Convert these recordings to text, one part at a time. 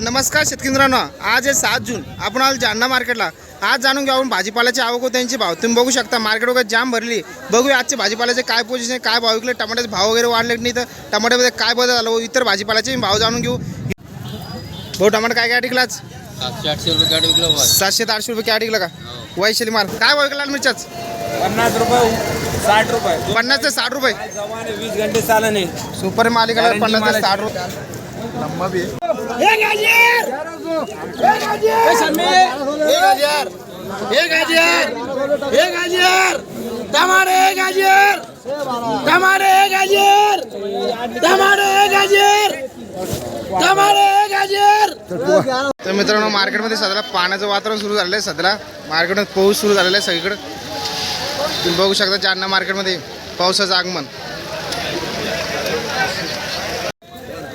नमस्कार शेतकरी मित्रांनो आज आहे सात जून. आपण आलो जालना मार्केटला. आज जाणून घेऊ आपण भाजीपाल्याची आवक त्यांची भाव. तुम्ही बघू शकता मार्केट वगैरे जाम भरली. बघूया आजचे भाजीपाल्याचे काय पोझिशन आहे काय भाव विकले टमाट्याचे भाव वगैरे वाढले की नाही तर टमाट्यामध्ये काय बदल झाला व इतर भाजीपाल्याचे भाव जाणून घेऊ. भाऊ टमाटर काय काय टिकलाच सातशे आठशे रुपये गाडी विकलं सातशे ते आठशे रुपये काय टिकलं का? वैशाली माल. काय भाव विकला मिरच्याच पन्नास रुपये साठ रुपये. पन्नास ते साठ रुपये. वीस घंटे चालन है सुपर माल विकला Guarantee पन्नास ते. साठ रुपये. लंबा भी है. एक हजार एक हजार एक हजार टमाटे एक हजार टमाटे एक हजार टमाटे एक हजार टमाटे एक हजार तर मित्रांनो मार्केटमध्ये सध्याला पाण्याचं वातावरण सुरू झालेलं आहे. सध्याला मार्केटमध्ये पाऊस सुरू झालेला आहे सगळीकडे. तुम्ही बघू शकता जालना मार्केटमध्ये पावसाचं आगमन.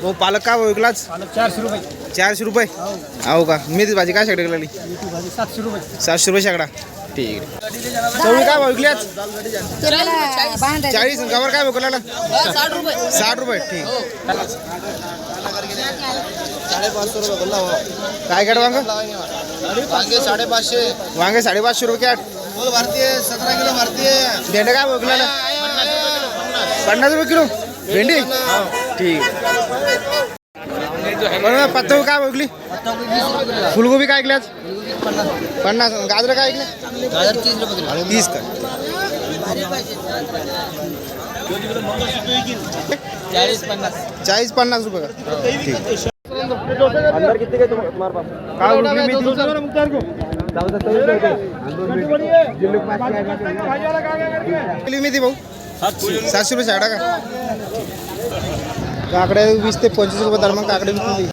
हो पालक का विकलाच? चारशे रुपये. चारशे रुपये? हो का? मेथी भाजी काय शेकडे लागली? सातशे रुपये. सातशे रुपये शेकडा. ठीक. आहे चवळी काय भाव विकल्याच चाळीस. गवर काय विकला? साठ रुपये. ठीक. काय काढ वांग? वांगे साडेपाचशे. वांगे साडेपाचशे रुपये कॅट. भारतीय सतरा किलो भारतीय. भेंडे काय विकला पन्नास रुपये किलो? भेंडी? ठीक. बरोबर पत्तागोबी काय विकली फुलगोबी काय ऐकल्याच पन्नास गाजरं काय ऐकले? गाजर तीस रुपये किलो। तीस का चाळीस पन्नास। चाळीस पन्नास रुपये का? ठीक. काय विकली मेथी किलो मेथी भाऊ. सातशे रुपये साडा का? काकडे वीस ते पंचवीस रुपये दरम्यान काकडे विकली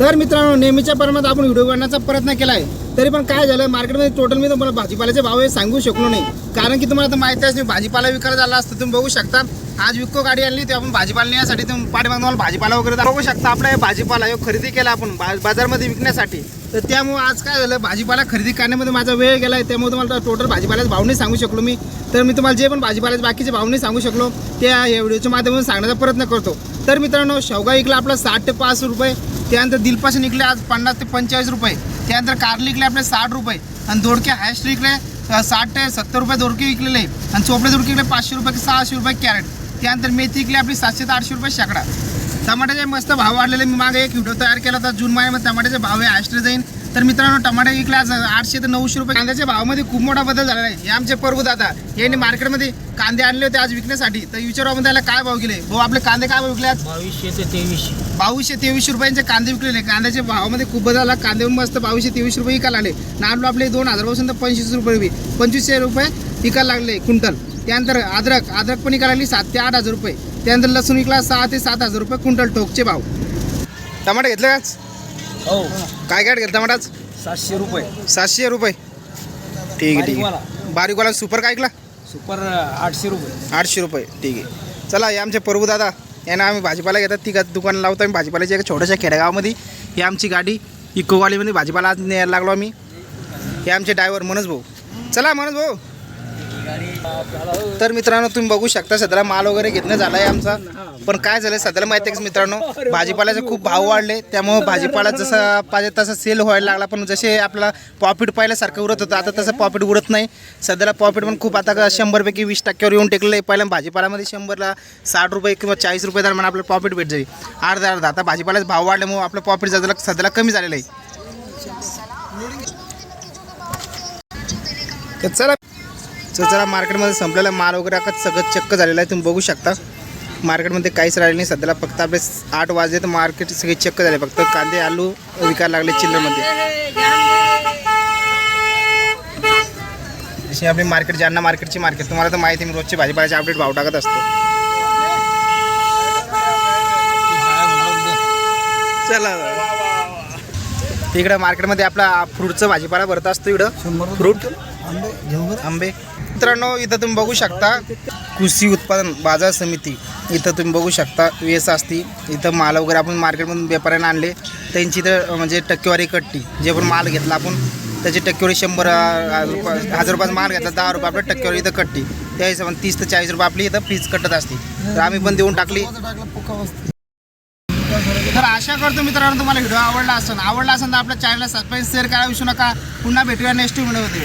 तर मित्रांनो नेहमीच्या प्रमाणात आपण व्हिडिओ बनण्याचा प्रयत्न केला आहे तरी पण काय झालं मार्केटमध्ये टोटल मी तुम्हाला भाजीपाल्याचे भाव हे सांगू शकलो नाही. कारण की तुम्हाला तर माहिती आहे भाजीपाला विकायला झाला असतं तुम्ही बघू शकता. आज विको गाडी आणली ते आपण भाजीपाला नेण्यासाठी तुम्ही पाठीमागे तुम्हाला भाजीपाला वगैरे बघू शकता. आपला हे भाजीपाला हे खरेदी केला आपण बाजारमध्ये विकण्यासाठी. तर त्यामुळे आज काय झालं भाजीपाला खरेदी करण्यामध्ये माझा वेळ गेला आहे त्यामुळे तुम्हाला टोटल भाजीपाल्याचा भाव नाही सांगू शकलो मी. तर मी तुम्हाला जे पण भाजीपाल्याचे बाकीचे भाव नाही सांगू शकलो ते या व्हिडिओच्या माध्यमातून सांगण्याचा प्रयत्न करतो. तर मित्रांनो शेवगा विकला आपला साठ ते पाच रुपये त्यानंतर दिलपाशी निघले आज पन्नास ते पंचेचाळीस रुपये. त्यानंतर कारली विकले आपले साठ रुपये. आणि दोडके हायस्ट विकले साठ ते सत्तर रुपये दोडके विकलेले. आणि चोपडे दोडके विकले पाचशे रुपये सहाशे रुपये कॅरेट. त्यानंतर मेथी विकली आपली सातशे ते आठशे रुपये शेकडा. टमाट्याचे मस्त भाव वाढलेले. मी मागे एक व्हिडिओ तयार केला होता जून महिन्यामध्ये. टमाट्याचे भाव हे हायस्ट जाईल तर मित्रांनो टमाटे विकले आज आठशे ते नऊशे रुपये. कांद्याच्या भावामध्ये खूप मोठा बदल झालेला आहे. हे आमचे प्रभू दादा यांनी मार्केटमध्ये कांदे आणले होते आज विकण्यासाठी. तर विचारू आपण त्याला काय भाव गेले. भाऊ आपले कांदे काय भाव विकले आज? बावीसशे ते तेवीसशे. बावीसशे तेवीसशे रुपयांचे कांदे विकलेले कांद्याच्या भावामध्ये खूप बदल आला कांदे मस्त बावीसशे तेवीसशे रुपये विकायला आले. नारळ आपले दोन हजारपासून तर पंचवीस रुपये पंचवीसशे रुपये विकायला लागले क्विंटल. त्यानंतर अद्रक अद्रक पण लागली सात ते आठ हजार रुपये. त्यानंतर लसूण विकला सहा ते सात हजार रुपये क्विंटल टोकचे भाव. टमाटे घेतले काच हो. काय काय घेतलं टमाटाच सातशे रुपये. सातशे रुपये. ठीक आहे ठीक. आहे. बारीकवाला. सुपर काय ऐकला? सुपर आठशे रुपये. आठशे रुपये. ठीक आहे. चला हे आमचे प्रभू दादा यांना आम्ही भाजीपाला घेतात. ती दुकान लावतो आम्ही भाजीपाल्याच्या एका छोट्याशा खेडेगावामध्ये. ही आमची गाडी इकोवालीमध्ये भाजीपाला आज न्यायला लागलो आम्ही. हे आमचे ड्रायव्हर मनोज भाऊ. चला मनोज भाऊ. तर मित्रांनो तुम्ही बघू शकता सध्याला माल वगैरे घेतलं झाला आहे आमचा. पण काय झालं सध्याला माहिती आहे की मित्रांनो भाजीपाल्याचे खूप भाव वाढले. त्यामुळं भाजीपाला जसा पाहिजे तसा सेल व्हायला लागला. पण जसे आपला प्रॉफिट पाहिल्यासारखं उरत होतं आता तसं प्रॉफिट उरत नाही. सध्याला प्रॉफिट पण खूप आता शंभरपैकी वीस टक्क्यावर येऊन टेकलेलं आहे पहिल्या भाजीपाल्यामध्ये शंभरला साठ रुपये किंवा चाळीस रुपये दरम्यान आपलं प्रॉफिट भेट जाईल. अर्धा अर्धा. आता भाजीपाल्याचा भाव वाढल्यामुळे आपलं प्रॉफिट सध्याला सध्याला कमी झालेलं आहे. चला तर चला मार्केटमध्ये संपलेला माल वगैरे आता सगळं चक्क झालेलं आहे. तुम्ही बघू शकता. मार्केटमध्ये काहीच राहिले नाही. सध्याला फक्त आपले आठ वाजले तर मार्केट सगळे चक्क झाले. फक्त कांदे आलू विकायला लागले चिल्लरमध्ये. अशी आपली मार्केट जालना मार्केटची मार्केट तुम्हाला तर माहिती आहे, मी रोजची भाजीपाल्याचे अपडेट भाव टाकत असतो. चला. इकडं मार्केटमध्ये आपला फ्रूटचं भाजीपाला भरत असतो इकडं. फ्रूट आंबे. मित्रांनो इथं तुम्ही बघू शकता कृषी उत्पादन बाजार समिती. इथं तुम्ही बघू शकता वेस असती. इथं माल वगैरे आपण मार्केटमधून व्यापाऱ्यांना आणले. त्यांची इथं म्हणजे टक्केवारी कट्टी. जे पण माल घेतला आपण त्याची टक्केवारी शंभर हजार रुपयाचा माल घेतला दहा रुपये आपल्या टक्केवारी इथं कट्टी. त्या हिशोबाने तीस ते चाळीस रुपये आपली इथं फीज कटत असते. तर आम्ही पण देऊन टाकली. तर आशा करतो मित्रांनो तुम्हाला व्हिडिओ आवडला असेल. आवडला असेल तर आपल्या चॅनलला सबस्क्राईब शेअर करायला विसरू नका. पुन्हा भेटूया नेक्स्ट व्हिडिओमध्ये